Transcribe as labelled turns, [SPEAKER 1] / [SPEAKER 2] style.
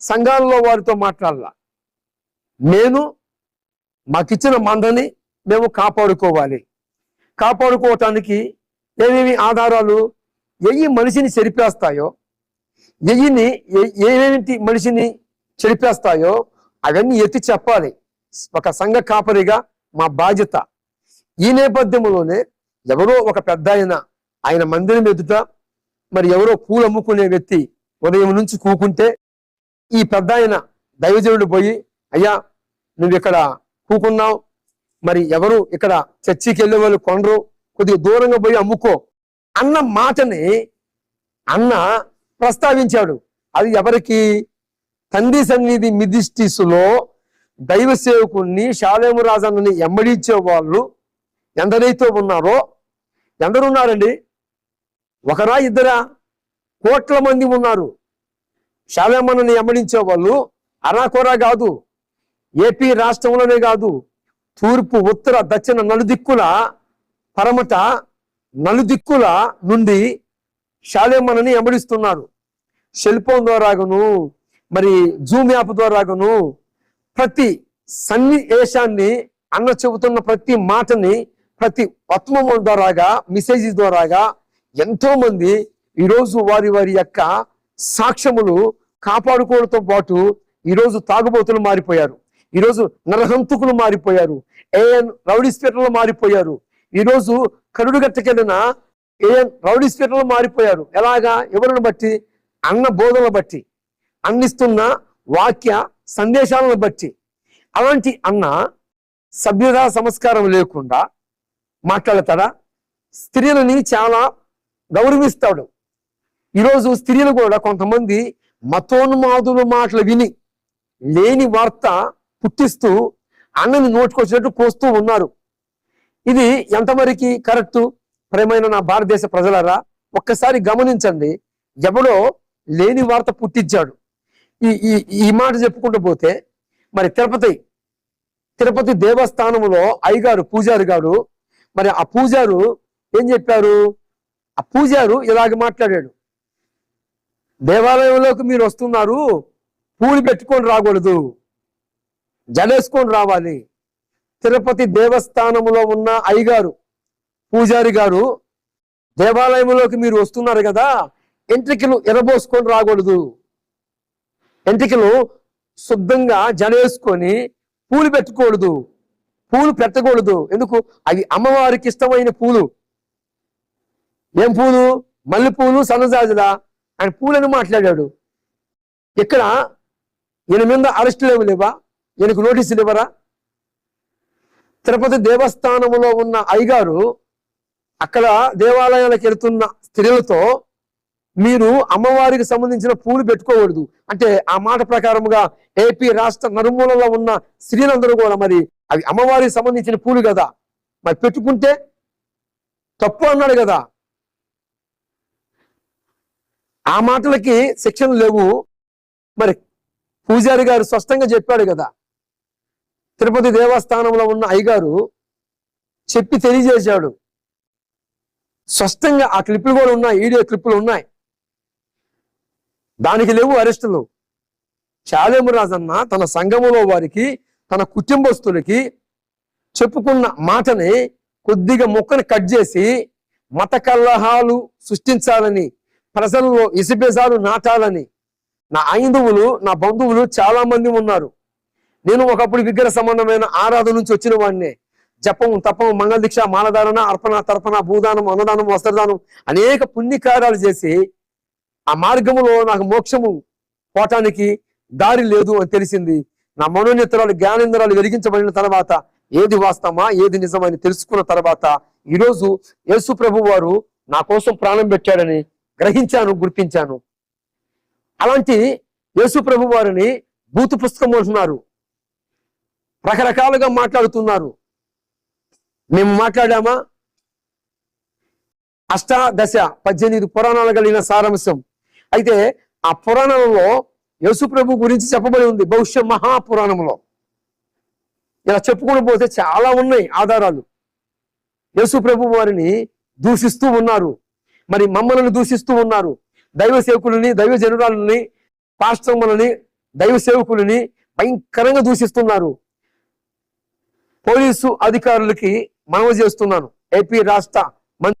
[SPEAKER 1] సంఘాలలో వారితో మాట్లాడాల. నేను మాకిచ్చిన మందని మేము కాపాడుకోవాలి. కాపాడుకోవటానికి ఏమేమి ఆధారాలు ఎయ్యి మనిషిని చెరిపేస్తాయో ఎయ్యిని ఏ- ఏమేమిటి మనిషిని చెరిపేస్తాయో అవన్నీ ఎత్తి చెప్పాలి. ఒక సంఘ కాపరిగా మా బాధ్యత. ఈ నేపథ్యంలోనే ఎవరో ఒక పెద్ద ఆయన ఆయన మందిరం ఎదుట మరి ఎవరో పూలు అమ్ముకునే వ్యక్తి ఉదయం నుంచి కూకుంటే ఈ పెద్ద ఆయన దైవజనుడు పోయి అయ్యా నువ్వు ఇక్కడ కూకున్నావు. మరి ఎవరు ఇక్కడ చర్చికి వెళ్ళే వాళ్ళు కొనరు కొద్దిగా దూరంగా పోయి అమ్ముకో. అన్న మాటని అన్న ప్రస్తావించాడు. అది ఎవరికి? తండ్రి సన్నిధి మిదిస్టిస్లో దైవ సేవకుణ్ణి శాలేము రాజన్నని ఎమ్మడించే వాళ్ళు ఎందరైతే ఉన్నారో ఎందరున్నారండి? ఒకరా ఇద్దరా? కోట్ల మంది ఉన్నారు. శాలేమన్నని ఎమ్మడించే వాళ్ళు అరాకొరా కాదు ఏపీ రాష్ట్రంలోనే కాదు తూర్పు ఉత్తర దక్షిణ నలుదిక్కుల పరమట నలుదిక్కుల నుండి శాలేమన్నని ఎమ్మడిస్తున్నారు. సెల్ ఫోన్ ద్వారాగను మరి జూమ్ యాప్ ద్వారాగను ప్రతి సన్నివేశాన్ని అన్న చెబుతున్న ప్రతి మాటని ప్రతి పత్మము ద్వారాగా మెసేజ్ ద్వారాగా ఎంతోమంది ఈరోజు వారి వారి యొక్క సాక్ష్యములు కాపాడుకోవడంతో పాటు ఈరోజు తాగుబోతులు మారిపోయారు. ఈరోజు నరహంతుకులు మారిపోయారు. ఏఎన్ రౌడీ స్పీటర్లు మారిపోయారు. ఈరోజు కరుడు గట్టకెళ్ళిన ఏఎన్ రౌడీ స్పీటర్లు మారిపోయారు. ఎలాగా? ఎవరిని బట్టి? అన్న బోధనలు బట్టి. అందిస్తున్న వాక్య సందేశాలను బట్టి. అలాంటి అన్న సభ్యత సంస్కారం లేకుండా మాట్లాడతాడా? స్త్రీలని చాలా గౌరవిస్తాడు. ఈరోజు స్త్రీలు కూడా కొంతమంది మతోన్మాదుల మాటలు విని లేని వార్త పుట్టిస్తూ అన్నని నోటుకొచ్చినట్టు పోస్తూ ఉన్నారు. ఇది ఎంతవరకు కరెక్ట్? ప్రేమైన నా భారతదేశ ప్రజలరా ఒక్కసారి గమనించండి. ఎవడో లేని వార్త పుట్టించాడు. ఈ ఈ ఈ మాట చెప్పుకుంటూ పోతే మరి తిరుపతి తిరుపతి దేవస్థానంలో అయ్యగారు పూజారి గారు మరి ఆ పూజారు ఏం చెప్పారు? ఆ పూజారు ఇలాగ మాట్లాడాడు. దేవాలయంలోకి మీరు వస్తున్నారు పూలు పెట్టుకొని రాకూడదు. జలేసుకొని రావాలి. తిరుపతి దేవస్థానంలో ఉన్న అయ్యగారు పూజారి గారు దేవాలయంలోకి మీరు వస్తున్నారు కదా ఎంట్రికలు ఎరబోసుకొని రాకూడదు. ఎంట్రికలు శుద్ధంగా జడేసుకొని పూలు పెట్టకూడదు పూలు పెట్టకూడదు. ఎందుకు? అవి అమ్మవారికి ఇష్టమైన పూలు. ఏం పూలు? మల్లె పూలు సన్నజాజులా? ఆయన పూలను మాట్లాడాడు. ఇక్కడ ఈయన మీద అరెస్టులు ఏమి లేవా? ఈయనకు నోటీసులు ఇవ్వరా? తిరుపతి దేవస్థానంలో ఉన్న అయ్యగారు అక్కడ దేవాలయాలకు వెళ్తున్న స్త్రీలతో మీరు అమ్మవారికి సంబంధించిన పూలు పెట్టుకోకూడదు. అంటే ఆ మాట ప్రకారముగా ఏపీ రాష్ట్ర నరుమూలలో ఉన్న స్త్రీలందరూ కూడా మరి అవి అమ్మవారికి సంబంధించిన పూలు కదా. మరి పెట్టుకుంటే తప్పు అన్నాడు కదా. ఆ మాటలకి శిక్షణ లేవు. మరి పూజారి గారు స్పష్టంగా చెప్పాడు కదా. తిరుపతి దేవస్థానంలో ఉన్న అయ్యగారు చెప్పి తెలియజేశాడు. స్పష్టంగా ఆ క్లిప్పులు కూడా ఉన్నాయి వీడియో క్లిప్పులు ఉన్నాయి. దానికి లేవు అరెస్టులు. చాలేమురాజన్న తన సంఘములో వారికి తన కుటుంబస్తులకి చెప్పుకున్న మాటని కొద్దిగా మొక్కను కట్ చేసి మత కలహాలు సృష్టించాలని ప్రజల్లో ఇసుబేజాలు నాటాలని. నా ఐందువులు నా బంధువులు చాలా మంది ఉన్నారు. నేను ఒకప్పుడు విగ్రహ సంబంధమైన ఆరాధన నుంచి వచ్చిన వాడినే. జపం తపం మంగళ దీక్ష మాలధారణ అర్పణ తర్పణ భూదానం అన్నదానం వస్త్రదానం అనేక పుణ్యకార్యాలు చేసి ఆ మార్గములో నాకు మోక్షము పోవటానికి దారి లేదు అని తెలిసింది. నా మనోనేత్రాలు జ్ఞానేంద్రాలు వెలిగించబడిన తర్వాత ఏది వాస్తవమా ఏది నిజమని తెలుసుకున్న తర్వాత ఈరోజు యేసు ప్రభు వారు నా కోసం ప్రాణం పెట్టాడని గ్రహించాను గుర్తించాను. అలాంటి యేసు ప్రభు వారిని బూతు పుస్తకం అంటున్నారు. రకరకాలుగా మాట్లాడుతున్నారు. మేము మాట్లాడామా? అష్టాదశ పద్దెనిమిది పురాణాలు కలిగిన సారాంశం. అయితే ఆ పురాణంలో యేసు ప్రభు గురించి చెప్పబడి ఉంది భవిష్య మహాపురాణంలో. ఇలా చెప్పుకుని పోతే చాలా ఉన్నాయి ఆధారాలు. యేసు ప్రభు వారిని దూషిస్తూ ఉన్నారు. మరి మమ్మల్ని దూషిస్తూ ఉన్నారు. దైవ సేవకులని దైవ జనురాలని పాస్టర్మలని దైవ సేవకులని భయంకరంగా దూషిస్తున్నారు. పోలీసు అధికారులకి మనవి చేస్తున్నాను. ఏపీ రాష్ట్ర